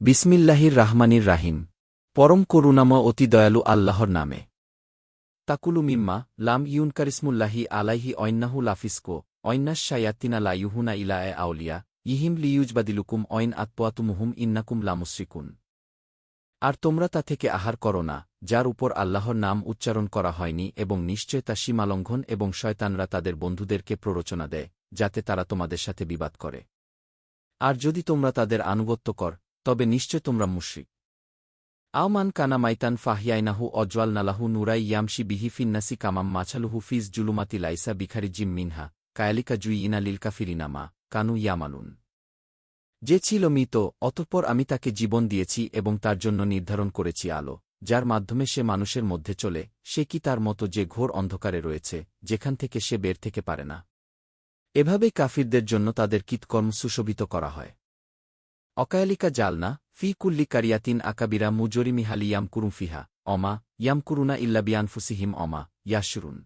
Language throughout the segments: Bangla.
বিসমিল্লাহির রাহমানির রাহিম। পরম করুণাময় অতি দয়ালু আল্লাহর নামে। তাকুলু মিম্মা, লাম ইউন কারিসমুল্লাহি আলাইহি ঐন্নাহু লাফিসকো ঐন্নাস শায়াতিনা লাইহুনা ইলা এ আউলিয়া, ইহিম লিউজবাদিলুকুম ঐন আত্পোয়াতুমুহুম ইন্নাকুম লামুশ্রিকুন। আর তোমরা তা থেকে আহার করো না, যার উপর আল্লাহর নাম উচ্চারণ করা হয়নি এবং নিশ্চয় তা সীমালঙ্ঘন এবং শয়তানরা তাদের বন্ধুদেরকে প্ররোচনা দেয়, যাতে তারা তোমাদের সাথে বিবাদ করে। আর যদি তোমরা তাদের আনুগত্য কর তবে নিশ্চয় তোমরা মুশ্রিক। আওমান কানা মাইতান ফাহিয়াইনাহু অজওয়াল নালাহু নুরাই ইয়ামশি বিহি ফিন্নাসি কামাম মাছালুহু ফিজ জুলুমাতি লাইসা বিখারি জিম মিনহা, কায়ালিকা জুই ইনা লিলকা ফিরিনামা কানু ইয়ামালুন। যে ছিল মৃত, অতঃপর আমি তাকে জীবন দিয়েছি এবং তার জন্য নির্ধারণ করেছি আলো, যার মাধ্যমে সে মানুষের মধ্যে চলে, সে কি তার মতো যে ঘোর অন্ধকারে রয়েছে, যেখান থেকে সে বের থেকে পারে না। এভাবেই কাফিরদের জন্য তাদের কীতকর্ম সুশোভিত করা হয়। অকায়ালিকা জালনা ফি কুল্লি কারিয়াতিন আকাবিরা মুজরিমি হালি ইয়ামকুরুম ফিহা, অমা, ইয়ামকুরুনা ইল্লাবিয়ানফুসিহিম অমা, ইয়াশুরুন।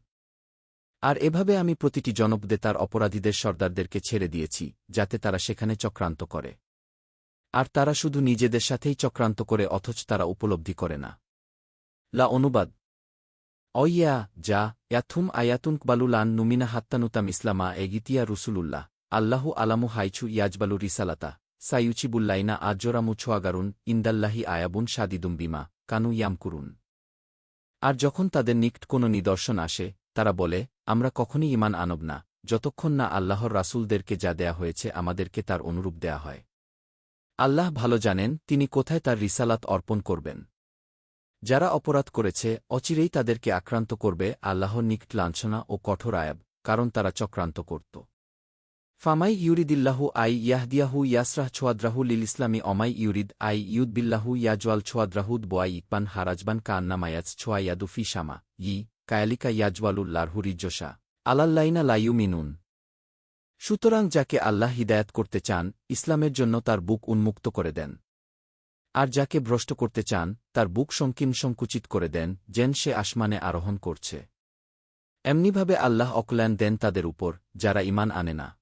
আর এভাবে আমি প্রতিটি জনপদে তার অপরাধীদের সর্দারদেরকে ছেড়ে দিয়েছি, যাতে তারা সেখানে চক্রান্ত করে। আর তারা শুধু নিজেদের সাথেই চক্রান্ত করে, অথচ তারা উপলব্ধি করে না। লা অনুবাদ। অইয়া, যা, ইয়াথুম আয়াতুন কবালুলান নুমিনা হাত্তানুতাম ইসলামা এগিতিয়া রুসুলুল্লাহ, আল্লাহু আলামু হাইছু ইয়াজবালু রিসালাতা। সাইউচিবুল্লাইনা আজ্জরামু ছোয়াগারুন ইন্দাল্লাহি আয়াবুন সাদিদুম বিমা কানু ইয়ামকুরুন। আর যখন তাদের নিকট কোনো নিদর্শন আসে, তারা বলে, আমরা কখনই ইমান আনব না, যতক্ষণ না আল্লাহর রাসূলদেরকে যা দেয়া হয়েছে আমাদেরকে তার অনুরূপ দেয়া হয়। আল্লাহ ভালো জানেন তিনি কোথায় তার রিসালাত অর্পণ করবেন। যারা অপরাধ করেছে, অচিরেই তাদেরকে আক্রান্ত করবে আল্লাহর নিকট লাঞ্ছনা ও কঠোর আয়াব, কারণ তারা চক্রান্ত করত। ফামাই ইউরিদিল্লাহু আই ইয়াহদিয়াহু ইয়াসরাহ ছোয়াদ্রাহু লিল ইসলামী অমাই ইউরিদ আই ইউদবিল্লাহু ইয়াজওয়াল ছোয়াদ্রাহুদ বোয়াই ইকবান হারাজবান কান্না মায়াজ ছোয়া ইয়াদুফি শামা, ই, কায়ালিকা ইয়াজওয়ালুল লারহুরিজ্জোসা আলাল্লাইনা লাইউ মিনুন সুতরাং যাকে আল্লাহ হিদায়াত করতে চান, ইসলামের জন্য তার বুক উন্মুক্ত করে দেন। আর যাকে ভ্রষ্ট করতে চান, তার বুক সংকীর্ণ সংকুচিত করে দেন, যেন সে আসমানে আরোহণ করছে। এমনিভাবে আল্লাহ অকল্যাণ দেন তাদের উপর, যারা ইমান আনে না।